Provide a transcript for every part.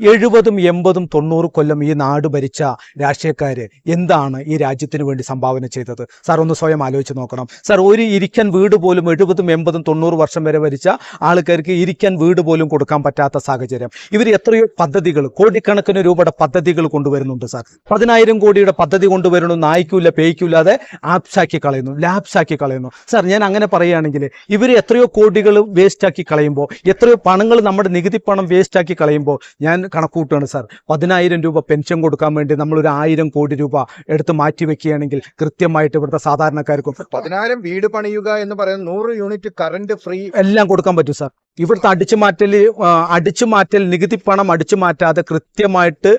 എഴുപതും എൺപതും തൊണ്ണൂറ് കൊല്ലം ഈ നാട് ഭരിച്ച രാഷ്ട്രീയക്കാർ എന്താണ് ഈ രാജ്യത്തിന് വേണ്ടി സംഭാവന ചെയ്തത്? സാർ ഒന്ന് സ്വയം ആലോചിച്ച് നോക്കണം. സാർ ഒരു ഇരിക്കാൻ വീട് പോലും എഴുപതും എൺപതും തൊണ്ണൂറ് വർഷം വരെ ഭരിച്ച ആൾക്കാർക്ക് ഇരിക്കാൻ വീട് പോലും കൊടുക്കാൻ പറ്റാത്ത സാഹചര്യം. ഇവർ എത്രയോ പദ്ധതികൾ കോടിക്കണക്കിന് രൂപയുടെ പദ്ധതികൾ കൊണ്ടുവരുന്നുണ്ട് സാർ. പതിനായിരം കോടിയുടെ പദ്ധതി കൊണ്ടുവരുന്നു നായിക്കൂല പേയ്ക്കൂല്ലാതെ ആപ്സാക്കി കളയുന്നു ലാപ്സാക്കി കളയുന്നു. സാർ ഞാൻ അങ്ങനെ പറയുകയാണെങ്കിൽ ഇവർ എത്രയോ കോടികൾ വേസ്റ്റാക്കി കളയുമ്പോൾ എത്രയോ പണങ്ങൾ നമ്മുടെ നികുതി പണം വേസ്റ്റാക്കി കളയുമ്പോൾ ഞാൻ കണക്കൂട്ടുകയാണ് സാർ. പതിനായിരം രൂപ പെൻഷൻ കൊടുക്കാൻ വേണ്ടി നമ്മൾ ഒരു ആയിരം കോടി രൂപ എടുത്ത് മാറ്റി വെക്കുകയാണെങ്കിൽ കൃത്യമായിട്ട് ഇവിടുത്തെ സാധാരണക്കാർക്കും പതിനായിരം വീട് പണിയുക എന്ന് പറയുന്ന നൂറ് യൂണിറ്റ് കറണ്ട് ഫ്രീ എല്ലാം കൊടുക്കാൻ പറ്റും സാർ. ഇവിടുത്തെ അടിച്ചു മാറ്റൽ അടിച്ചു മാറ്റൽ നികുതി പണം അടിച്ചു മാറ്റാതെ കൃത്യമായിട്ട്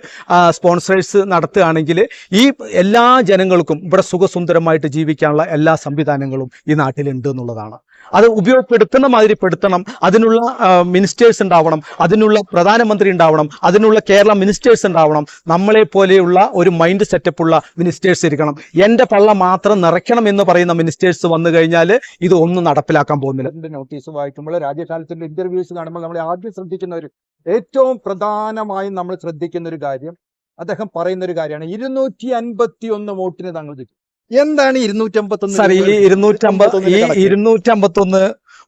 സ്പോൺസേഴ്സ് നടത്തുകയാണെങ്കിൽ ഈ എല്ലാ ജനങ്ങൾക്കും ഇവിടെ സുഖസുന്ദരമായിട്ട് ജീവിക്കാനുള്ള എല്ലാ സംവിധാനങ്ങളും ഈ നാട്ടിലുണ്ട് എന്നുള്ളതാണ്. അത് ഉപയോഗപ്പെടുത്തുന്ന മാതിരി പെടുത്തണം. അതിനുള്ള മിനിസ്റ്റേഴ്സ് ഉണ്ടാവണം. അതിനുള്ള പ്രധാനമന്ത്രി ഉണ്ടാവണം. അതിനുള്ള കേരള മിനിസ്റ്റേഴ്സ് ഉണ്ടാവണം. നമ്മളെ പോലെയുള്ള ഒരു മൈൻഡ് സെറ്റപ്പ് ഉള്ള മിനിസ്റ്റേഴ്സ് ഇരിക്കണം. എന്റെ പള്ള മാത്രം നിറയ്ക്കണം എന്ന് പറയുന്ന മിനിസ്റ്റേഴ്സ് വന്നു കഴിഞ്ഞാൽ ഇത് ഒന്നും നടപ്പിലാക്കാൻ പോകുന്നില്ല. നോട്ടീസ് വായിക്കുമ്പോൾ രാജ്യകാലത്തിന്റെ ഇന്റർവ്യൂസ് കാണുമ്പോൾ നമ്മൾ ആദ്യം ശ്രദ്ധിക്കുന്ന ഒരു ഏറ്റവും പ്രധാനമായും നമ്മൾ ശ്രദ്ധിക്കുന്ന ഒരു കാര്യം അദ്ദേഹം പറയുന്ന ഒരു കാര്യമാണ് ഇരുന്നൂറ്റി അൻപത്തി ഒന്ന് വോട്ടിന് തങ്ങൾ കിട്ടി എന്താണ് ഇരുന്നൂറ്റമ്പത്തൊന്ന് സാർ ഈ ഇരുന്നൂറ്റമ്പത് ഈ ഇരുന്നൂറ്റമ്പത്തൊന്ന്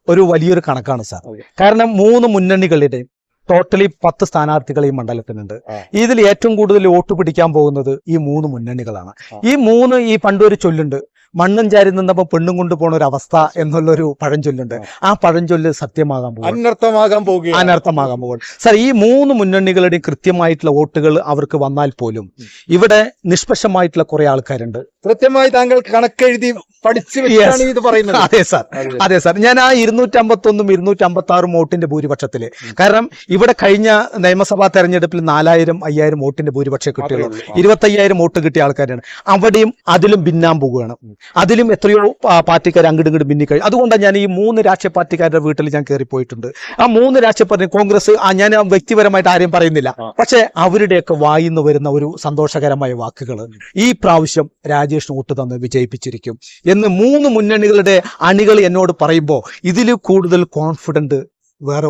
ഒരു വലിയൊരു കണക്കാണ് സാർ. കാരണം മൂന്ന് മുന്നണികളുടെയും ടോട്ടലി പത്ത് സ്ഥാനാർത്ഥികൾ ഈ മണ്ഡലത്തിനുണ്ട്. ഇതിൽ ഏറ്റവും കൂടുതൽ വോട്ട് പിടിക്കാൻ പോകുന്നത് ഈ മൂന്ന് മുന്നണികളാണ്. ഈ മൂന്ന് ഈ പണ്ടൊരു ചൊല്ലുണ്ട് മണ്ണും ചാരി നിന്നപ്പോ പെണ്ണും കൊണ്ടുപോണ ഒരു അവസ്ഥ എന്നുള്ളൊരു പഴഞ്ചൊല്ലുണ്ട്. ആ. പഴഞ്ചൊല്ല് സത്യമാകാൻ പോകും അനർത്ഥമാകാൻ പോകും അനർത്ഥമാകാൻ പോകും സർ ഈ മൂന്ന് മുന്നണികളുടെയും കൃത്യമായിട്ടുള്ള വോട്ടുകൾ അവർക്ക് വന്നാൽ പോലും ഇവിടെ നിഷ്പക്ഷമായിട്ടുള്ള കുറെ ആൾക്കാരുണ്ട്. കൃത്യമായി താങ്കൾ കണക്കെഴുതി പഠിച്ചു വെച്ചാണ് ഇത് പറയുന്നത്. അതെ സാർ. അതെ. സാർ. ഞാൻ ആ ഇരുന്നൂറ്റി അമ്പത്തൊന്നും ഇരുന്നൂറ്റി അമ്പത്തി ആറും വോട്ടിന്റെ ഭൂരിപക്ഷത്തിൽ. കാരണം ഇവിടെ കഴിഞ്ഞ നിയമസഭാ തെരഞ്ഞെടുപ്പിൽ നാലായിരം അയ്യായിരം വോട്ടിന്റെ ഭൂരിപക്ഷം കിട്ടിയുള്ളൂ ഇരുപത്തി അയ്യായിരം വോട്ട് കിട്ടിയ ആൾക്കാരാണ്. അവിടെയും അതിലും ഭിന്നാൻ പോകുകയാണ് അതിലും എത്രയോ പാർട്ടിക്കാർ അങ്ങോട്ട് ഇങ്ങോട്ട് ഭിന്നി കഴിഞ്ഞു. അതുകൊണ്ടാണ് ഞാൻ ഈ മൂന്ന് രാഷ്ട്രീയ പാർട്ടിക്കാരുടെ വീട്ടിൽ ഞാൻ കയറിപ്പോയിട്ടുണ്ട്. ആ മൂന്ന് രാഷ്ട്രീയ പാർട്ടി കോൺഗ്രസ് ആ ഞാൻ വ്യക്തിപരമായിട്ട് ആരെയും പറയുന്നില്ല. പക്ഷേ അവരുടെയൊക്കെ വായിന്ന് വരുന്ന ഒരു സന്തോഷകരമായ വാക്കുകൾ ഈ പ്രാവശ്യം രാജേഷ് വോട്ട് തന്ന് വിജയിപ്പിച്ചിരിക്കും. എന്ന് മൂന്ന് മുന്നണികളുടെ അണികൾ എന്നോട് പറയുമ്പോൾ ഇതിൽ കൂടുതൽ കോൺഫിഡന്റ് വേറെ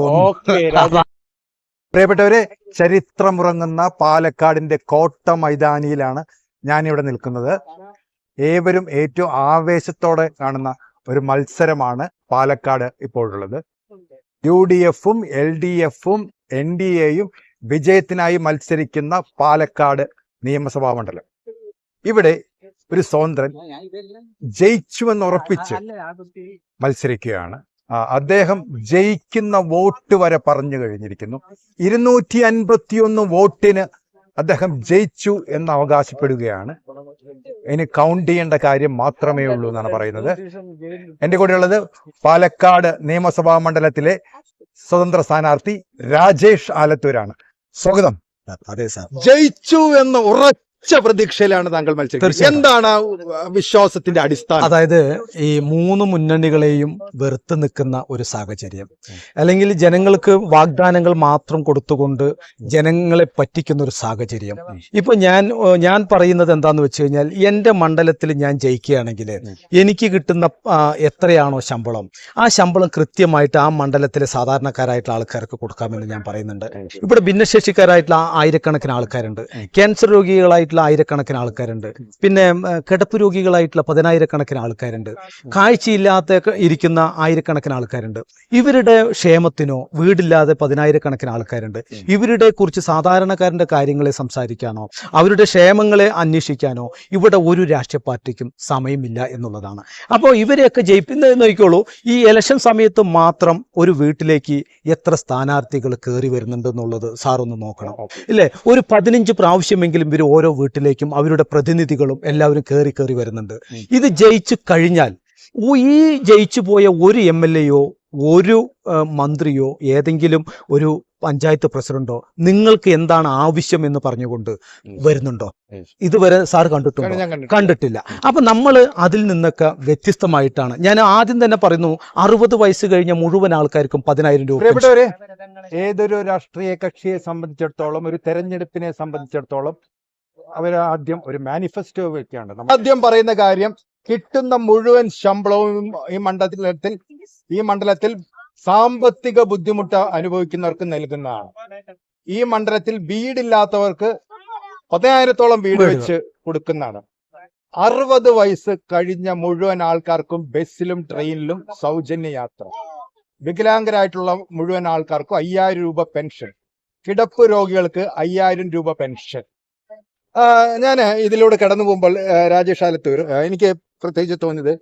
പ്രിയപ്പെട്ടവരെ ചരിത്രമുറങ്ങുന്ന പാലക്കാടിന്റെ കോട്ട മൈതാനിയിലാണ് ഞാനിവിടെ നിൽക്കുന്നത്. ഏവരും ഏറ്റവും ആവേശത്തോടെ കാണുന്ന ഒരു മത്സരമാണ് പാലക്കാട് ഇപ്പോഴുള്ളത്. യു ഡി എഫും എൽ ഡി എഫും എൻ ഡി എയും വിജയത്തിനായി മത്സരിക്കുന്ന പാലക്കാട് നിയമസഭാ മണ്ഡലം. ഇവിടെ ഒരു സ്വതന്ത്രൻ ജയിച്ചുവെന്ന് ഉറപ്പിച്ച് മത്സരിക്കുകയാണ്. അദ്ദേഹം ജയിക്കുന്ന വോട്ട് വരെ പറഞ്ഞു കഴിഞ്ഞിരിക്കുന്നു. ഇരുന്നൂറ്റി അൻപത്തിയൊന്ന് വോട്ടിന് അദ്ദേഹം ജയിച്ചു എന്ന് അവകാശപ്പെടുകയാണ്. ഇനി കൗണ്ട് ചെയ്യേണ്ട കാര്യം മാത്രമേ ഉള്ളൂ എന്നാണ് പറയുന്നത്. എന്റെ കൂടെയുള്ളത് പാലക്കാട് നിയമസഭാ മണ്ഡലത്തിലെ സ്വതന്ത്ര സ്ഥാനാർത്ഥി രാജേഷ് ആലത്തൂരാണ്. സ്വാഗതം. അതെ സാർ. ജയിച്ചു എന്ന് ഉറച്ച പ്രതീക്ഷയിലാണ് താങ്കൾ മത്സരിക്കുന്നത്. തീർച്ചയായും. എന്താണ് വിശ്വാസത്തിന്റെ അടിസ്ഥാനം? അതായത് ഈ മൂന്ന് മുന്നണികളെയും വെറുത്ത് നിൽക്കുന്ന ഒരു സാഹചര്യം. അല്ലെങ്കിൽ ജനങ്ങൾക്ക് വാഗ്ദാനങ്ങൾ മാത്രം കൊടുത്തുകൊണ്ട് ജനങ്ങളെ പറ്റിക്കുന്ന ഒരു സാഹചര്യം. ഇപ്പൊ ഞാൻ ഞാൻ പറയുന്നത് എന്താന്ന് വെച്ച് കഴിഞ്ഞാൽ എന്റെ മണ്ഡലത്തിൽ ഞാൻ ജയിക്കുകയാണെങ്കിൽ എനിക്ക് കിട്ടുന്ന എത്രയാണോ ശമ്പളം? ആ ശമ്പളം കൃത്യമായിട്ട് ആ മണ്ഡലത്തിലെ സാധാരണക്കാരായിട്ടുള്ള ആൾക്കാർക്ക് കൊടുക്കാമെന്ന് ഞാൻ പറയുന്നുണ്ട്. ഇവിടെ ഭിന്നശേഷിക്കാരായിട്ടുള്ള ആയിരക്കണക്കിന് ആൾക്കാരുണ്ട്. ക്യാൻസർ രോഗികളായിട്ടുള്ള ആയിരക്കണക്കിന് ആൾക്കാരുണ്ട്. പിന്നെ കിടപ്പ് രോഗികളായിട്ടുള്ള പതിനായിരക്കണക്കിന് ആൾക്കാരുണ്ട്. കാഴ്ചയില്ലാത്ത ഇരിക്കുന്ന ആയിരക്കണക്കിന് ആൾക്കാരുണ്ട്. ഇവരുടെ ക്ഷേമത്തിനോ വീടില്ലാതെ പതിനായിരക്കണക്കിന് ആൾക്കാരുണ്ട്. ഇവരുടെ കുറിച്ച് സാധാരണക്കാരന്റെ കാര്യങ്ങളെ സംസാരിക്കാനോ അവരുടെ ക്ഷേമങ്ങളെ അന്വേഷിക്കാനോ ഇവിടെ ഒരു രാഷ്ട്രീയ പാർട്ടിക്കും സമയമില്ല എന്നുള്ളതാണ്. അപ്പോൾ ഇവരെയൊക്കെ ജയിപ്പിക്കുന്നത് നോക്കിക്കോളൂ. ഈ ഇലക്ഷൻ സമയത്ത് മാത്രം ഒരു വീട്ടിലേക്ക് എത്ര സ്ഥാനാർത്ഥികൾ കയറി വരുന്നുണ്ടെന്നുള്ളത് ഒന്ന് നോക്കണം. ഇല്ലേ? ഒരു പതിനഞ്ച് പ്രാവശ്യമെങ്കിലും ഇവർ ഓരോ വീട്ടിലേക്കും അവരുടെ പ്രതിനിധികളും എല്ലാവരും കയറി കയറി വരുന്നുണ്ട്. ഇത് ജയിച്ചു കഴിഞ്ഞാൽ ഈ ജയിച്ചു പോയ ഒരു എം എൽ എയോ ഒരു മന്ത്രിയോ ഏതെങ്കിലും ഒരു പഞ്ചായത്ത് പ്രസിഡന്റോ നിങ്ങൾക്ക് എന്താണ് ആവശ്യം എന്ന് പറഞ്ഞുകൊണ്ട് വരുന്നുണ്ടോ. ഇതുവരെ സാർ കണ്ടിട്ടുണ്ട്. കണ്ടിട്ടില്ല. അപ്പൊ നമ്മൾ അതിൽ നിന്നൊക്കെ വ്യത്യസ്തമായിട്ടാണ്. ഞാൻ ആദ്യം തന്നെ പറയുന്നു അറുപത് വയസ്സ് കഴിഞ്ഞ മുഴുവൻ ആൾക്കാർക്കും പതിനായിരം രൂപ ഏതൊരു രാഷ്ട്രീയ കക്ഷിയെ സംബന്ധിച്ചിടത്തോളം ഒരു തെരഞ്ഞെടുപ്പിനെ സംബന്ധിച്ചിടത്തോളം അവർ ആദ്യം ഒരു മാനിഫെസ്റ്റോ വെക്കുകയാണ് ആദ്യം പറയുന്ന കാര്യം കിട്ടുന്ന മുഴുവൻ ശമ്പളവും ഈ മണ്ഡലത്തിൽ ഈ മണ്ഡലത്തിൽ സാമ്പത്തിക ബുദ്ധിമുട്ട് അനുഭവിക്കുന്നവർക്ക് നൽകുന്നതാണ്. ഈ മണ്ഡലത്തിൽ വീടില്ലാത്തവർക്ക് പതിനായിരത്തോളം വീട്. വെച്ച് കൊടുക്കുന്നതാണ്. അറുപത് വയസ്സ് കഴിഞ്ഞ മുഴുവൻ ആൾക്കാർക്കും ബസ്സിലും ട്രെയിനിലും സൗജന്യ യാത്ര വികലാംഗരായിട്ടുള്ള മുഴുവൻ ആൾക്കാർക്കും അയ്യായിരം രൂപ പെൻഷൻ. കിടപ്പ് രോഗികൾക്ക് അയ്യായിരം രൂപ പെൻഷൻ. ഞാൻ ഇതിലൂടെ കടന്നു പോകുമ്പോൾ രാജേഷ് ആലത്തൂർ എനിക്ക് പ്രത്യേകിച്ച് തോന്നിയത്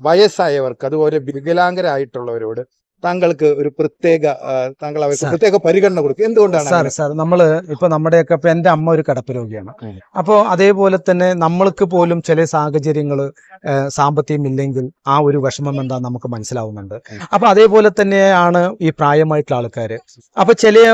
വയസ്സായവർക്ക് അതുപോലെ വികലാംഗരായിട്ടുള്ളവരോട് താങ്കൾക്ക് ഒരു പ്രത്യേക താങ്കൾ അവർക്ക് പ്രത്യേക പരിഗണന കൊടുക്കും എന്തുകൊണ്ടാണ് സാർ? സാർ നമ്മൾ ഇപ്പൊ നമ്മുടെയൊക്കെ ഇപ്പൊ എന്റെ അമ്മ ഒരു കടപ്പ് രോഗിയാണ്. അപ്പോ അപ്പോൾ അതേപോലെ തന്നെ നമ്മൾക്ക് പോലും ചില സാഹചര്യങ്ങൾ സാമ്പത്തികം ഇല്ലെങ്കിൽ ആ ഒരു വിഷമം എന്താ നമുക്ക് മനസ്സിലാവുന്നുണ്ട്. അപ്പൊ അതേപോലെ തന്നെയാണ് ഈ പ്രായമായിട്ടുള്ള ആൾക്കാര്. അപ്പൊ ചില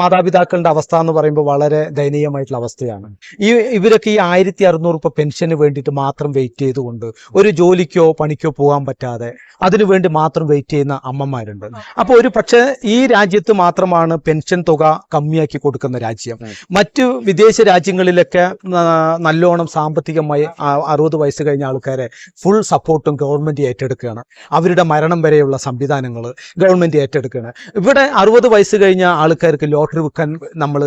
മാതാപിതാക്കളുടെ അവസ്ഥ എന്ന് പറയുമ്പോൾ വളരെ ദയനീയമായിട്ടുള്ള അവസ്ഥയാണ്. ഈ ഇവരൊക്കെ ഈ ആയിരത്തി അറുന്നൂറ് രൂപ പെൻഷന് വേണ്ടിയിട്ട് മാത്രം വെയിറ്റ് ചെയ്തുകൊണ്ട് ഒരു ജോലിക്കോ പണിക്കോ പോകാൻ പറ്റാതെ അതിനുവേണ്ടി മാത്രം വെയിറ്റ് ചെയ്യുന്ന അമ്മമാരുണ്ട്. അപ്പൊ ഒരു പക്ഷേ ഈ രാജ്യത്ത് മാത്രമാണ് പെൻഷൻ തുക കമ്മിയാക്കി കൊടുക്കുന്ന രാജ്യം. മറ്റു വിദേശ രാജ്യങ്ങളിലൊക്കെ നല്ലോണം സാമ്പത്തികമായി അറുപത് വയസ്സ് കഴിഞ്ഞ ആൾക്കാരെ ഫുൾ സപ്പോർട്ടും ഗവൺമെന്റ് ഏറ്റെടുക്കുകയാണ്. അവരുടെ മരണം വരെയുള്ള സംവിധാനങ്ങൾ ഗവൺമെന്റ് ഏറ്റെടുക്കുകയാണ്. ഇവിടെ അറുപത് വയസ്സ് കഴിഞ്ഞ ആൾക്കാർക്ക് ലോട്ടറി വിൽക്കാൻ നമ്മൾ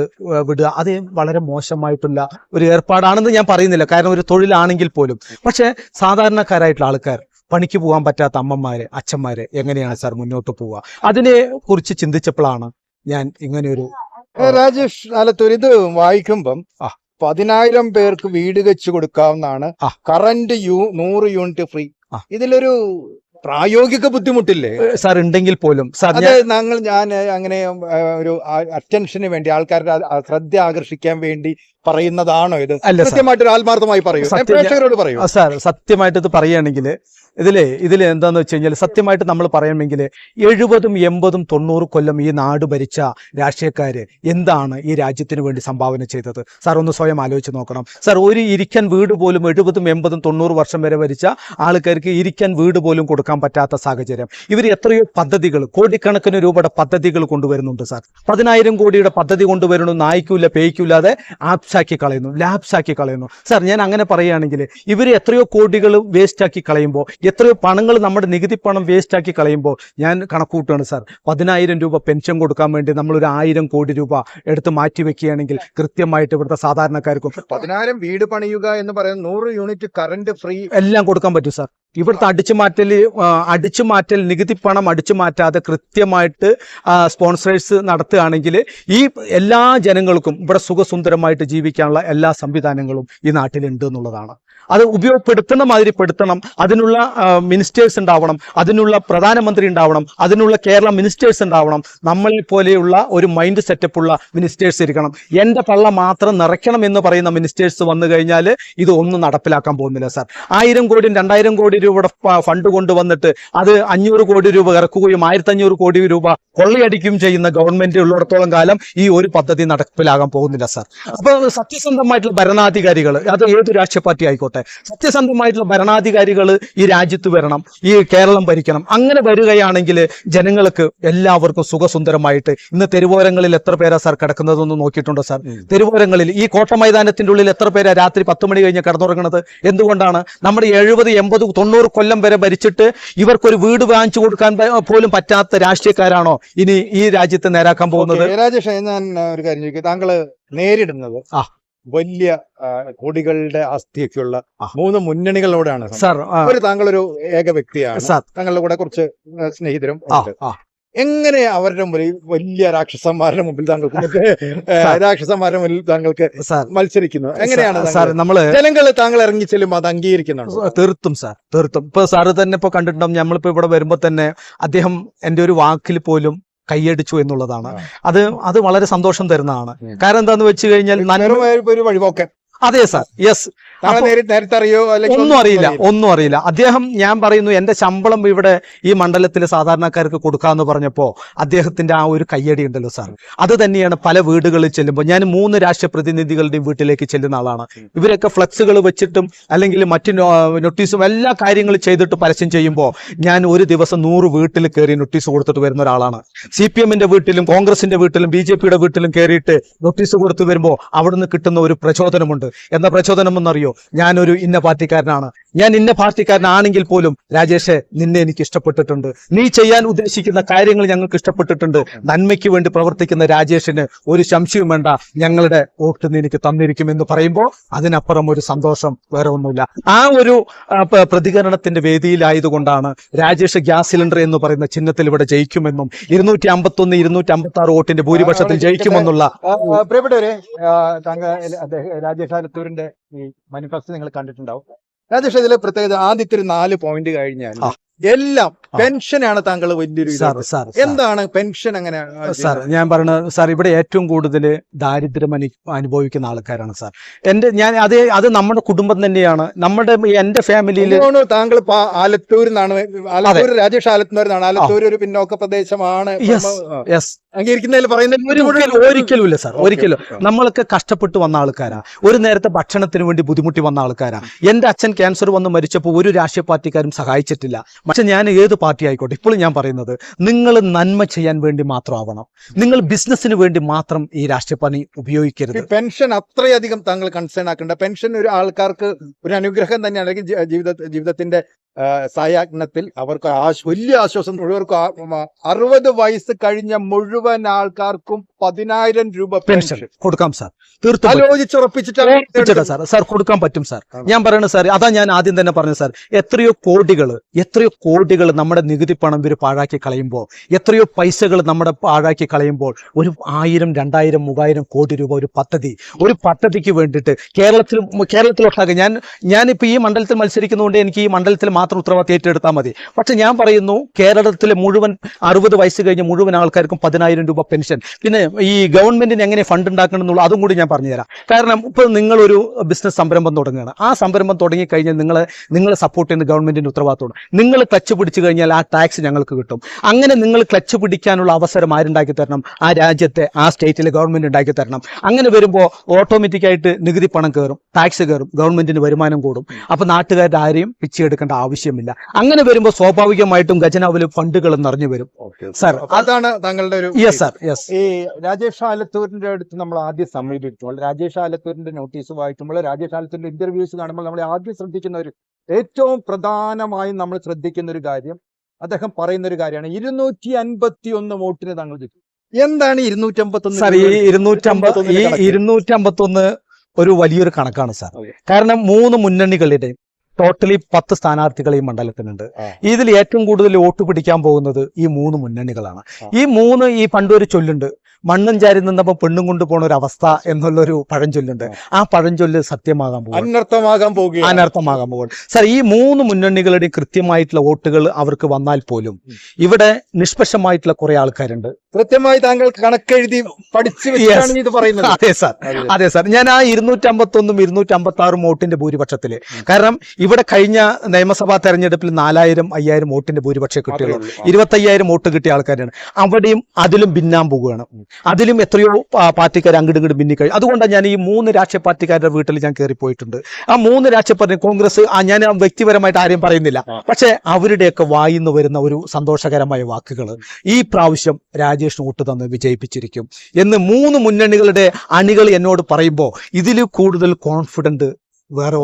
വിടുക അത് വളരെ മോശമായിട്ടുള്ള ഒരു ഏർപ്പാടാണെന്ന് ഞാൻ പറയുന്നില്ല. കാരണം ഒരു തൊഴിലാണെങ്കിൽ പോലും. പക്ഷേ സാധാരണക്കാരായിട്ടുള്ള ആൾക്കാർ പണിക്ക് പോകാൻ പറ്റാത്ത അമ്മമാര് അച്ഛന്മാര് എങ്ങനെയാണ് സാർ മുന്നോട്ട് പോവുക അതിനെ കുറിച്ച് ചിന്തിച്ചപ്പോഴാണ് ഞാൻ ഇങ്ങനെയൊരു രാജേഷ് ആലത്തൂർ ഇത് വായിക്കുമ്പം. പതിനായിരം പേർക്ക് വീട് വെച്ചു കൊടുക്കാവുന്നതാണ്. കറന്റ് യു നൂറ് യൂണിറ്റ് ഫ്രീ. ഇതിലൊരു പ്രായോഗിക ബുദ്ധിമുട്ടില്ലേ സാർ ഉണ്ടെങ്കിൽ പോലും സാർ അത് ഞങ്ങൾ ഞാൻ അങ്ങനെ ഒരു അറ്റൻഷന് വേണ്ടി ആൾക്കാരുടെ ശ്രദ്ധ ആകർഷിക്കാൻ വേണ്ടി പറയുന്നതാണോ ഇത്? അല്ല സത്യമായിട്ട് ആത്മാർത്ഥമായി പറയൂ. പ്രേക്ഷകരോട് പറയൂ. സാർ സത്യമായിട്ട് ഇത് പറയുകയാണെങ്കിൽ ഇതിലെ ഇതിൽ എന്താന്ന് വെച്ച് കഴിഞ്ഞാൽ സത്യമായിട്ട് നമ്മൾ പറയണമെങ്കിൽ എഴുപതും എൺപതും തൊണ്ണൂറ് കൊല്ലം ഈ നാട് ഭരിച്ച രാഷ്ട്രീയക്കാര് എന്താണ് ഈ രാജ്യത്തിന് വേണ്ടി സംഭാവന ചെയ്തത്? സാർ ഒന്ന് സ്വയം ആലോചിച്ച് നോക്കണം. സാർ ഒരു ഇരിക്കാൻ വീട് പോലും എഴുപതും എൺപതും തൊണ്ണൂറ് വർഷം വരെ ഭരിച്ച ആൾക്കാർക്ക് ഇരിക്കാൻ വീട് പോലും കൊടുക്കാൻ പറ്റാത്ത സാഹചര്യം. ഇവർ എത്രയോ പദ്ധതികൾ കോടിക്കണക്കിന് രൂപയുടെ പദ്ധതികൾ കൊണ്ടുവരുന്നുണ്ട് സാർ. പതിനായിരം കോടിയുടെ പദ്ധതി കൊണ്ടുവരുന്നു നായ്ക്കൂല പേയ്ക്കൂലാതെ ആപ്സാക്കി കളയുന്നു ലാപ്സാക്കി കളയുന്നു. സാർ ഞാൻ അങ്ങനെ പറയുകയാണെങ്കിൽ ഇവർ എത്രയോ കോടികൾ വേസ്റ്റാക്കി കളയുമ്പോൾ എത്രയോ പണങ്ങൾ നമ്മുടെ നികുതി പണം വേസ്റ്റാക്കി കളയുമ്പോൾ ഞാൻ കണക്കൂട്ടുകയാണ് സാർ പതിനായിരം രൂപ പെൻഷൻ കൊടുക്കാൻ വേണ്ടി നമ്മൾ ഒരു ആയിരം കോടി രൂപ എടുത്ത് മാറ്റി വെക്കുകയാണെങ്കിൽ കൃത്യമായിട്ട് ഇവിടുത്തെ സാധാരണക്കാർക്കും പതിനായിരം വീട് പണിയുക എന്ന് പറയുന്ന നൂറ് യൂണിറ്റ് കറണ്ട് ഫ്രീ എല്ലാം കൊടുക്കാൻ പറ്റും സാർ ഇവിടുത്തെ അടിച്ചുമാറ്റൽ അടിച്ചുമാറ്റൽ നികുതി പണം അടിച്ചു മാറ്റാതെ കൃത്യമായിട്ട് സ്പോൺസേഴ്സ് നടത്തുകയാണെങ്കിൽ ഈ എല്ലാ ജനങ്ങൾക്കും ഇവിടെ സുഖസുന്ദരമായിട്ട് ജീവിക്കാനുള്ള എല്ലാ സംവിധാനങ്ങളും ഈ നാട്ടിലുണ്ട് എന്നുള്ളതാണ്. അത് ഉപയോഗപ്പെടുത്തുന്ന മാതിരി പെടുത്തണം. അതിനുള്ള മിനിസ്റ്റേഴ്സ് ഉണ്ടാവണം. അതിനുള്ള പ്രധാനമന്ത്രി ഉണ്ടാവണം. അതിനുള്ള കേരള മിനിസ്റ്റേഴ്സ് ഉണ്ടാവണം. നമ്മളെ പോലെയുള്ള ഒരു മൈൻഡ് സെറ്റപ്പ് ഉള്ള മിനിസ്റ്റേഴ്സ് ഇരിക്കണം. എന്റെ പള്ള മാത്രം നിറയ്ക്കണം എന്ന് പറയുന്ന മിനിസ്റ്റേഴ്സ് വന്നു കഴിഞ്ഞാൽ ഇത് ഒന്നും നടപ്പിലാക്കാൻ പോകുന്നില്ല സാർ ആയിരം കോടി രണ്ടായിരം കോടി രൂപയുടെ ഫണ്ട് കൊണ്ടുവന്നിട്ട് അത് അഞ്ഞൂറ് കോടി രൂപ ഇറക്കുകയും ആയിരത്തി അഞ്ഞൂറ് കോടി രൂപ കൊള്ളയടിക്കുകയും ചെയ്യുന്ന ഗവൺമെന്റ് ഉള്ളിടത്തോളം കാലം ഈ ഒരു പദ്ധതി നടപ്പിലാകാൻ പോകുന്നില്ല സാർ അപ്പൊ സത്യസന്ധമായിട്ടുള്ള ഭരണാധികാരികൾ അത് ഏത് രാഷ്ട്രീയ പാർട്ടി ആയിക്കോട്ടെ. സത്യസന്ധമായിട്ടുള്ള ഭരണാധികാരികൾ ഈ രാജ്യത്ത് വരണം ഈ കേരളം ഭരിക്കണം. അങ്ങനെ വരികയാണെങ്കിൽ ജനങ്ങൾക്ക് എല്ലാവർക്കും സുഖസുന്ദരമായിട്ട്. ഇന്ന് തെരുവോരങ്ങളിൽ എത്ര പേരാ സാർ കിടക്കുന്നതെന്ന് നോക്കിയിട്ടുണ്ടോ സാർ? തെരുവോരങ്ങളിൽ ഈ കോട്ട മൈതാനത്തിന്റെ ഉള്ളിൽ എത്ര പേരാ രാത്രി പത്ത് മണി കഴിഞ്ഞ് കിടന്നുറങ്ങുന്നത് എന്തുകൊണ്ടാണ് നമ്മുടെ എഴുപത് എൺപത് തൊണ്ണൂറ് കൊല്ലം വരെ ഭരിച്ചിട്ട് ഇവർക്കൊരു വീട് വാങ്ങിച്ചു കൊടുക്കാൻ പോലും പറ്റാത്ത രാഷ്ട്രീയക്കാരാണോ ഇനി ഈ രാജ്യത്തെ നേരാക്കാൻ പോകുന്നത്? രാജേഷ് ഞാൻ ഒരു കാര്യം ചോദിക്കും താങ്കൾ നേരിടുന്നത് ആ. വലിയ കോടികളുടെ ആസ്തിയൊക്കെയുള്ള. മൂന്ന് മുന്നണികളോടാണ് സാർ ഒരു താങ്കളൊരു ഏക വ്യക്തിയാണ്. താങ്കളുടെ കൂടെ കുറച്ച് സ്നേഹിതരും എങ്ങനെ അവരുടെ മുമ്പിൽ വലിയ രാക്ഷസന്മാരുടെ മുമ്പിൽ താങ്കൾക്ക് രാക്ഷസന്മാരുടെ മുമ്പിൽ താങ്കൾക്ക് മത്സരിക്കുന്നു? എങ്ങനെയാണ് സാർ നമ്മൾ ജനങ്ങൾ താങ്കൾ ഇറങ്ങി ചെല്ലുമ്പോൾ അത് അംഗീകരിക്കുന്നുണ്ടോ? തീർത്തും സാർ തീർത്തും. ഇപ്പൊ സാറ് തന്നെ ഇപ്പൊ കണ്ടിട്ടുണ്ടാവും നമ്മളിപ്പോ ഇവിടെ വരുമ്പോ തന്നെ അദ്ദേഹം എന്റെ ഒരു വാക്കിൽ പോലും കൈയടിച്ചു എന്നുള്ളതാണ്. അത് അത് വളരെ സന്തോഷം തരുന്നതാണ്. കാരണം എന്താന്ന് വെച്ച് കഴിഞ്ഞാൽ നന്മ ഒരു- ഒരു വഴിപോക്കൻ. അതെ സാർ യെസ് താങ്കളെ അപ്പൊ- നേരത്തെ അറിയോ ഒന്നും അറിയില്ല ഒന്നും അറിയില്ല. അദ്ദേഹം ഞാൻ പറയുന്നു എന്റെ ശമ്പളം ഇവിടെ ഈ മണ്ഡലത്തിലെ സാധാരണക്കാർക്ക് കൊടുക്കാന്ന് പറഞ്ഞപ്പോ അദ്ദേഹത്തിന്റെ ആ ഒരു കയ്യടി ഉണ്ടല്ലോ സാർ അത് തന്നെയാണ് പല വീടുകളിൽ ചെല്ലുമ്പോൾ ഞാൻ മൂന്ന് രാഷ്ട്രീയ പ്രതിനിധികളുടെയും വീട്ടിലേക്ക് ചെല്ലുന്ന ആളാണ്. ഇവരൊക്കെ ഫ്ലക്സുകൾ വെച്ചിട്ടും അല്ലെങ്കിൽ മറ്റു നോട്ടീസും എല്ലാ കാര്യങ്ങളും ചെയ്തിട്ട് പരസ്യം ചെയ്യുമ്പോൾ ഞാൻ ഒരു ദിവസം നൂറ് വീട്ടിൽ കയറി നോട്ടീസ് കൊടുത്തിട്ട് വരുന്ന ഒരാളാണ്. സി പി എമ്മിന്റെ വീട്ടിലും കോൺഗ്രസിന്റെ വീട്ടിലും ബി ജെ പിയുടെ വീട്ടിലും കയറിയിട്ട് നോട്ടീസ് കൊടുത്തു വരുമ്പോൾ അവിടുന്ന് കിട്ടുന്ന ഒരു പ്രചോദനമുണ്ട്. കിട്ടുന്നുണ്ട് എന്ന പ്രചോദനം എന്നറിയോ? ഞാനൊരു ഇന്ന പാർട്ടിക്കാരനാണ്. ഞാൻ ഇന്ന പാർട്ടിക്കാരനാണെങ്കിൽ പോലും രാജേഷ് നിന്നെ എനിക്ക് ഇഷ്ടപ്പെട്ടിട്ടുണ്ട്. നീ ചെയ്യാൻ ഉദ്ദേശിക്കുന്ന കാര്യങ്ങൾ ഞങ്ങൾക്ക് ഇഷ്ടപ്പെട്ടിട്ടുണ്ട്. നന്മയ്ക്ക് വേണ്ടി പ്രവർത്തിക്കുന്ന രാജേഷിന് ഒരു സംശയവും വേണ്ട. ഞങ്ങളുടെ വോട്ട് നീ എനിക്ക് തന്നിരിക്കും എന്ന് പറയുമ്പോൾ അതിനപ്പുറം ഒരു സന്തോഷം വേറെ ഒന്നുമില്ല. ആ ഒരു പ്രതികരണത്തിന്റെ വേദിയിലായതുകൊണ്ടാണ് രാജേഷ് ഗ്യാസ് സിലിണ്ടർ എന്ന് പറയുന്ന ചിഹ്നത്തിൽ ഇവിടെ ജയിക്കുമെന്നും ഇരുന്നൂറ്റി അമ്പത്തി ഒന്ന് ഇരുന്നൂറ്റി അമ്പത്തി ആറ് വോട്ടിന്റെ ഭൂരിപക്ഷത്തിൽ ജയിക്കുമെന്നുള്ള പ്രിയപ്പെട്ടവരെ താങ്കൾ രാജേഷ് ആലത്തൂരിന്റെ ഈ മാനിഫെസ്റ്റോ നിങ്ങൾ കണ്ടിട്ടുണ്ടാവും. രാജേഷ് ഇതിലെ പ്രത്യേകത ആദ്യത്തെ ഒരു നാല് പോയിന്റ് കഴിഞ്ഞാൽ എല്ലാം പെൻഷനാണ് താങ്കൾ വലിയൊരു. എന്താണ് പെൻഷൻ അങ്ങനെ സാർ ഞാൻ പറയുന്നത് സാർ ഇവിടെ ഏറ്റവും കൂടുതൽ ദാരിദ്ര്യം അനു അനുഭവിക്കുന്ന ആൾക്കാരാണ് സാർ. എന്റെ ഞാൻ അത് അത് നമ്മുടെ കുടുംബം തന്നെയാണ്. നമ്മുടെ എന്റെ ഫാമിലിയിൽ താങ്കൾ ആലത്തൂരിൽ നിന്നാണ് ആലത്തൂർ രാജേഷ് നിന്നാണ് ആലത്തൂർ ഒരു പിന്നോക്ക പ്രദേശമാണ്. യെസ് അംഗീകരിക്കുന്നതിൽ പറയുന്നതിൽ ഒരിക്കലും ഒരിക്കലും ഇല്ല. സാർ ഒരിക്കലും. നമ്മളൊക്കെ കഷ്ടപ്പെട്ട് വന്ന ആൾക്കാരാ. ഒരു നേരത്തെ ഭക്ഷണത്തിന് വേണ്ടി ബുദ്ധിമുട്ടി വന്ന ആൾക്കാരാ. എന്റെ അച്ഛൻ ക്യാൻസർ വന്ന് മരിച്ചപ്പോൾ ഒരു രാഷ്ട്രീയ പാർട്ടിക്കാരും സഹായിച്ചിട്ടില്ല. പക്ഷെ ഞാൻ ഏത് പാർട്ടി ആയിക്കോട്ടെ ഇപ്പോഴും ഞാൻ പറയുന്നത് നിങ്ങൾ നന്മ ചെയ്യാൻ വേണ്ടി മാത്രം ആവണം നിങ്ങൾ ബിസിനസ്സിന് വേണ്ടി മാത്രം ഈ രാഷ്ട്രീയ പണി ഉപയോഗിക്കരുത്. പെൻഷൻ അത്രയധികം താങ്കൾ കൺസേൺ ആക്കേണ്ട. പെൻഷൻ ഒരു ആൾക്കാർക്ക് ഒരു അനുഗ്രഹം തന്നെയാണ്. അല്ലെങ്കിൽ ജീവിത ജീവിതത്തിന്റെ ആ, സായാഹ്നത്തിൽ അവർക്ക് ആശ് വലിയ ആശ്വാസം മുഴുവർക്കും അറുപത് വയസ്സ് കഴിഞ്ഞ മുഴുവൻ ആൾക്കാർക്കും പതിനായിരം രൂപ പെൻഷൻ കൊടുക്കാം സാർ. തീർച്ചയായിട്ടും സാർ സാർ കൊടുക്കാൻ പറ്റും സാർ. ഞാൻ പറയുന്നത് സാർ അതാ ഞാൻ ആദ്യം തന്നെ പറഞ്ഞു സാർ. എത്രയോ കോടികൾ എത്രയോ കോടികൾ നമ്മുടെ നികുതി പണം ഇവർ പാഴാക്കി കളയുമ്പോൾ എത്രയോ പൈസകൾ നമ്മുടെ പാഴാക്കി കളയുമ്പോൾ ഒരു ആയിരം രണ്ടായിരം മൂവായിരം കോടി രൂപ ഒരു പദ്ധതി ഒരു പദ്ധതിക്ക് വേണ്ടിയിട്ട് കേരളത്തിൽ കേരളത്തിലൊട്ടാകെ ഞാൻ ഞാനിപ്പോൾ ഈ മണ്ഡലത്തിൽ മത്സരിക്കുന്നതുകൊണ്ട് എനിക്ക് ഈ മണ്ഡലത്തിൽ മാത്രം ഉത്തരവാദിത്തം ഏറ്റെടുത്താൽ മതി. പക്ഷെ ഞാൻ പറയുന്നു കേരളത്തിലെ മുഴുവൻ അറുപത് വയസ്സ് കഴിഞ്ഞ മുഴുവൻ ആൾക്കാർക്കും പതിനായിരം രൂപ പെൻഷൻ. പിന്നെ ഈ ഗവൺമെന്റിന് എങ്ങനെ ഫണ്ട് ഉണ്ടാക്കണം എന്നുള്ള അതും കൂടി ഞാൻ പറഞ്ഞുതരാം. കാരണം ഇപ്പോൾ നിങ്ങളൊരു ബിസിനസ് സംരംഭം തുടങ്ങുകയാണ്. ആ സംരംഭം തുടങ്ങിക്കഴിഞ്ഞാൽ നിങ്ങളെ നിങ്ങളെ സപ്പോർട്ട് ചെയ്യുന്ന ഗവൺമെന്റിന്റെ ഉത്തരവാദിത്തമാണ്. നിങ്ങൾ ക്ലച്ച് പിടിച്ചു കഴിഞ്ഞാൽ ആ ടാക്സ് ഞങ്ങൾക്ക് കിട്ടും. അങ്ങനെ നിങ്ങൾ ക്ലച്ച് പിടിക്കാനുള്ള അവസരം ആരുണ്ടാക്കി തരണം? ആ രാജ്യത്തെ ആ സ്റ്റേറ്റിലെ ഗവൺമെന്റ് ഉണ്ടാക്കി തരണം. അങ്ങനെ വരുമ്പോൾ ഓട്ടോമാറ്റിക്കായിട്ട് നികുതി പണം കയറും ടാക്സ് കയറും ഗവൺമെന്റിന് വരുമാനം കൂടും. അപ്പോൾ നാട്ടുകാരുടെ ആരെയും പിച്ചെടുക്കേണ്ട ആവശ്യമില്ല അങ്ങനെ വരുമ്പോൾ സ്വാഭാവികമായിട്ടും ഖജനാവിൽ ഫണ്ടുകൾ നിറഞ്ഞു വരും. സാർ അതാണ് താങ്കളുടെ ഒരു യെസ് സാർ യെസ് ഈ രാജേഷ് ആലത്തൂരിന്റെ അടുത്ത് നമ്മൾ ആദ്യം സമീപിക്കുമ്പോൾ രാജേഷ് ആലത്തൂരിന്റെ നോട്ടീസ് വായിക്കുമ്പോൾ രാജേഷ് ആലത്തൂരിന്റെ ഇന്റർവ്യൂസ് കാണുമ്പോൾ നമ്മൾ ആദ്യം ശ്രദ്ധിക്കുന്ന ഒരു ഏറ്റവും പ്രധാനമായും നമ്മൾ ശ്രദ്ധിക്കുന്ന ഒരു കാര്യം അദ്ദേഹം പറയുന്ന ഒരു കാര്യമാണ്. ഇരുന്നൂറ്റി അൻപത്തി ഒന്ന് വോട്ടിന് താങ്കൾ ജയിച്ചു. എന്താണ് ഇരുന്നൂറ്റി അമ്പത്തി സാർ ഈ ഇരുന്നൂറ്റമ്പത് ഈ. ഇരുന്നൂറ്റമ്പത്തൊന്ന് ഒരു വലിയൊരു കണക്കാണ് സാർ. കാരണം മൂന്ന് മുന്നണികളുടെയും ടോട്ടലി പത്ത് സ്ഥാനാർത്ഥികൾ ഈ മണ്ഡലത്തിനുണ്ട്. ഇതിൽ ഏറ്റവും കൂടുതൽ വോട്ട് പിടിക്കാൻ പോകുന്നത് ഈ മൂന്ന് മുന്നണികളാണ്. ഈ മൂന്ന് ഈ പണ്ടൊരു ചൊല്ലുണ്ട്. മണ്ണും ചാരി നിന്നപ്പോൾ പെണ്ണും കൊണ്ട് പോണ ഒരു അവസ്ഥ എന്നുള്ളൊരു പഴഞ്ചൊല്ലുണ്ട്. ആ. പഴഞ്ചൊല്ല് സത്യമാകാൻ പോകും അനർത്ഥമാകാൻ പോകും അനർത്ഥമാകാൻ പോകും സാർ ഈ മൂന്ന് മുന്നണികളുടെയും കൃത്യമായിട്ടുള്ള വോട്ടുകൾ അവർക്ക് വന്നാൽ പോലും ഇവിടെ നിഷ്പക്ഷമായിട്ടുള്ള കുറെ ആൾക്കാരുണ്ട്. കൃത്യമായി താങ്കൾ കണക്കെഴുതി പഠിച്ചു വെച്ചാണ് ഇത് പറയുന്നത്. അതെ സാർ. അതെ. സാർ. ഞാൻ ആ ഇരുന്നൂറ്റി അമ്പത്തൊന്നും ഇരുന്നൂറ്റി അമ്പത്തി ആറും വോട്ടിന്റെ ഭൂരിപക്ഷത്തിൽ കാരണം ഇവിടെ കഴിഞ്ഞ നിയമസഭാ തെരഞ്ഞെടുപ്പിൽ നാലായിരം അയ്യായിരം വോട്ടിന്റെ ഭൂരിപക്ഷം കിട്ടിയുള്ളൂ. ഇരുപത്തയ്യായിരം വോട്ട് കിട്ടിയ ആൾക്കാരാണ്. അവിടെയും അതിലും ഭിന്നാൻ പോകുകയാണ് അതിലും എത്രയോ പാർട്ടിക്കാർ അങ്ങോട്ട് ഇങ്ങോട്ട് ഭിന്നിക്കഴിഞ്ഞു. അതുകൊണ്ടാണ് ഞാൻ ഈ മൂന്ന് രാഷ്ട്രീയ പാർട്ടിക്കാരുടെ വീട്ടിൽ ഞാൻ കയറി പോയിട്ടുണ്ട് ആ മൂന്ന് രാഷ്ട്രീയ പാർട്ടി കോൺഗ്രസ് ആ ഞാൻ വ്യക്തിപരമായിട്ട് ആരെയും പറയുന്നില്ല. പക്ഷേ അവരുടെയൊക്കെ വായിന്ന് വരുന്ന ഒരു സന്തോഷകരമായ വാക്കുകൾ ഈ പ്രാവശ്യം രാജേഷ് വോട്ട് തന്ന് വിജയിപ്പിച്ചിരിക്കും. എന്ന് മൂന്ന് മുന്നണികളുടെ അണികൾ എന്നോട് പറയുമ്പോൾ ഇതിൽ കൂടുതൽ കോൺഫിഡന്റ് വേറെ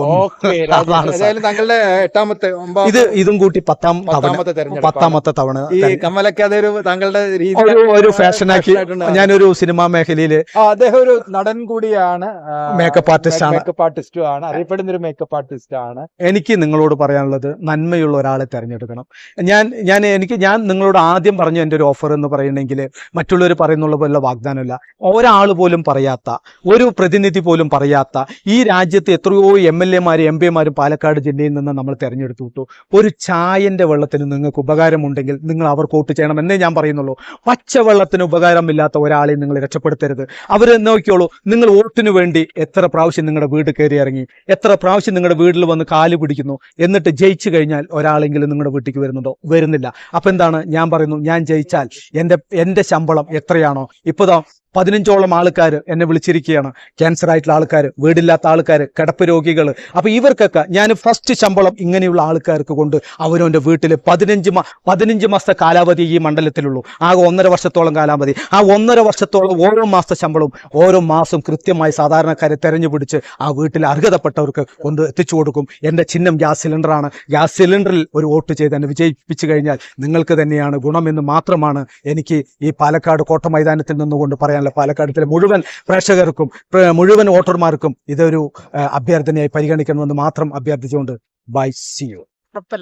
ഏതായാലും തങ്ങളുടെ എട്ടാമത്തെ ഒമ്പതാമത്തെ- ഇത് ഇതും കൂട്ടി പത്താം പത്താമത്തെ പത്താമത്തെ തവണ ഈ കമലൊക്കെ അതൊരു താങ്കളുടെ രീതി ഒരു ഫാഷനാക്കി. ഞാനൊരു സിനിമാ മേഖലയിൽ ആ, അദ്ദേഹം ഒരു നടൻ കൂടിയാണ് മേക്കപ്പ് ആർട്ടിസ്റ്റ് ആണ്. മേക്കപ്പ് ആർട്ടിസ്റ്റും ആണ്. അറിയപ്പെടുന്ന ഒരു മേക്കപ്പ് ആർട്ടിസ്റ്റ് ആണ്. എനിക്ക് നിങ്ങളോട് പറയാനുള്ളത് നന്മയുള്ള ഒരാളെ തിരഞ്ഞെടുക്കണം. ഞാൻ ഞാൻ എനിക്ക് ഞാൻ നിങ്ങളോട് ആദ്യം പറഞ്ഞു എന്റെ ഒരു ഓഫർ എന്ന് പറയണമെങ്കിൽ മറ്റുള്ളവർ പറയുന്നുള്ള പോലെ വാഗ്ദാനമല്ല. ഒരാൾ പോലും പറയാത്ത ഒരു പ്രതിനിധി പോലും പറയാത്ത ഈ രാജ്യത്ത് എത്രയോ എം എൽ എമാരും എം പിമാരും പാലക്കാട് ജില്ലയിൽ നിന്ന് നമ്മൾ തിരഞ്ഞെടുത്തു വിട്ടു. ഒരു ചായന്റെ വെള്ളത്തിന് നിങ്ങൾക്ക് ഉപകാരമുണ്ടെങ്കിൽ നിങ്ങൾ അവർക്ക് വോട്ട് ചെയ്യണം എന്നേ ഞാൻ പറയുന്നുള്ളൂ. പച്ചവെള്ളത്തിന് ഉപകാരമില്ലാത്ത ഒരാളെ നിങ്ങൾ രക്ഷപ്പെടുത്തരുത്. അവർ നോക്കിയോളൂ നിങ്ങൾ വോട്ടിന് വേണ്ടി എത്ര പ്രാവശ്യം നിങ്ങളുടെ വീട് കയറി ഇറങ്ങി എത്ര പ്രാവശ്യം നിങ്ങളുടെ വീട്ടിൽ വന്ന് കാൽ പിടിക്കുന്നു എന്നിട്ട് ജയിച്ചു കഴിഞ്ഞാൽ ഒരാളെങ്കിലും നിങ്ങളുടെ വീട്ടിലേക്ക് വരുന്നുണ്ടോ? വരുന്നില്ല. അപ്പൊ എന്താണ് ഞാൻ പറയുന്നു ഞാൻ ജയിച്ചാൽ എന്റെ എന്റെ ശമ്പളം എത്രയാണോ? ഇപ്പോഴോ പതിനഞ്ചോളം ആൾക്കാർ എന്നെ വിളിച്ചിരിക്കുകയാണ്. ക്യാൻസർ ആയിട്ടുള്ള ആൾക്കാർ വീടില്ലാത്ത ആൾക്കാർ കിടപ്പ് രോഗികൾ. അപ്പോൾ ഇവർക്കൊക്കെ ഞാൻ ഫസ്റ്റ് ശമ്പളം ഇങ്ങനെയുള്ള ആൾക്കാർക്ക് കൊണ്ട് അവനവന്റെ വീട്ടിൽ പതിനഞ്ച് പതിനഞ്ച് മാസത്തെ കാലാവധി ഈ മണ്ഡലത്തിലുള്ളൂ. ആകെ ഒന്നര വർഷത്തോളം കാലാവധി. ആ ഒന്നര വർഷത്തോളം ഓരോ മാസത്തെ ശമ്പളവും ഓരോ മാസം കൃത്യമായി സാധാരണക്കാരെ തെരഞ്ഞു പിടിച്ച് ആ വീട്ടിൽ അർഹതപ്പെട്ടവർക്ക് കൊണ്ട് എത്തിച്ചു കൊടുക്കും. എന്റെ ചിഹ്നം ഗ്യാസ് സിലിണ്ടറാണ്. ഗ്യാസ് സിലിണ്ടറിൽ ഒരു വോട്ട് ചെയ്ത് എന്നെ വിജയിപ്പിച്ചു കഴിഞ്ഞാൽ നിങ്ങൾക്ക് തന്നെയാണ് ഗുണമെന്ന് മാത്രമാണ് എനിക്ക് ഈ പാലക്കാട് കോട്ട മൈതാനത്തിൽ നിന്നുകൊണ്ട് പറയാനുള്ള പാലക്കാടത്തിലെ മുഴുവൻ പ്രേക്ഷകർക്കും മുഴുവൻ വോട്ടർമാർക്കും ഇതൊരു അഭ്യർത്ഥനയായി പരിഗണിക്കണമെന്ന് മാത്രം അഭ്യർത്ഥിച്ചുകൊണ്ട് ബൈ സി യു.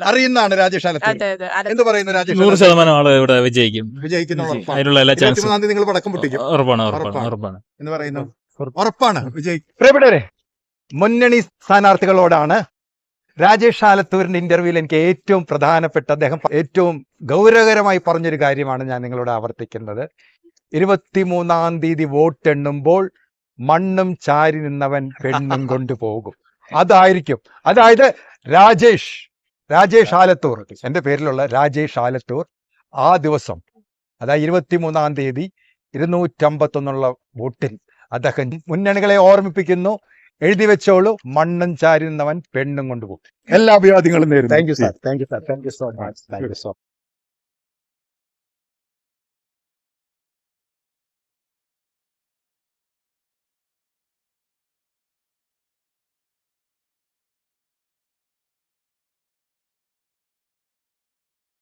അറിയുന്നതാണ് രാജേഷ്. എന്ത് പറയുന്നു രാജേഷ് നൂറ്? ശതമാനം ആൾ ഇവിടെ വിജയിക്കും. വിജയിക്കുന്ന. അതിനുള്ള എല്ലാ ചാൻസും. നിങ്ങൾ പടക്കം പൊട്ടിക്കും. ഉറപ്പാണ് ഉറപ്പാണ് ഉറപ്പാണ്. ഉറപ്പാണ്. എന്ന് പറയുന്നു. ഉറപ്പാണ്. വിജയിക്കും പ്രിയപ്പെട്ടവരെ മുന്നണി സ്ഥാനാർത്ഥികളോടാണ് രാജേഷ് ആലത്തൂരിന്റെ ഇന്റർവ്യൂവിൽ എനിക്ക് ഏറ്റവും പ്രധാനപ്പെട്ട അദ്ദേഹം ഏറ്റവും ഗൗരവകരമായി പറഞ്ഞൊരു കാര്യമാണ് ഞാൻ നിങ്ങളോട് ആവർത്തിക്കുന്നത്. ഇരുപത്തിമൂന്നാം തീയതി വോട്ടെണ്ണുമ്പോൾ മണ്ണും ചാരി നിന്നവൻ പെണ്ണും കൊണ്ടുപോകും അതായിരിക്കും. അതായത് രാജേഷ് രാജേഷ് ആലത്തൂർ എന്റെ പേരിലുള്ള രാജേഷ് ആലത്തൂർ ആ ദിവസം അതായത് ഇരുപത്തിമൂന്നാം തീയതി ഇരുന്നൂറ്റമ്പത്തൊന്നുള്ള വോട്ടിൽ അദ്ദേഹം മുന്നണികളെ ഓർമ്മിപ്പിക്കുന്നു. എഴുതി വെച്ചോളൂ മണ്ണും ചാരി നിന്നവൻ പെണ്ണും കൊണ്ടുപോകും എല്ലാ അഭിവാദ്യങ്ങളും നേരിടും thank you sir thank you sir thank you so much thank you so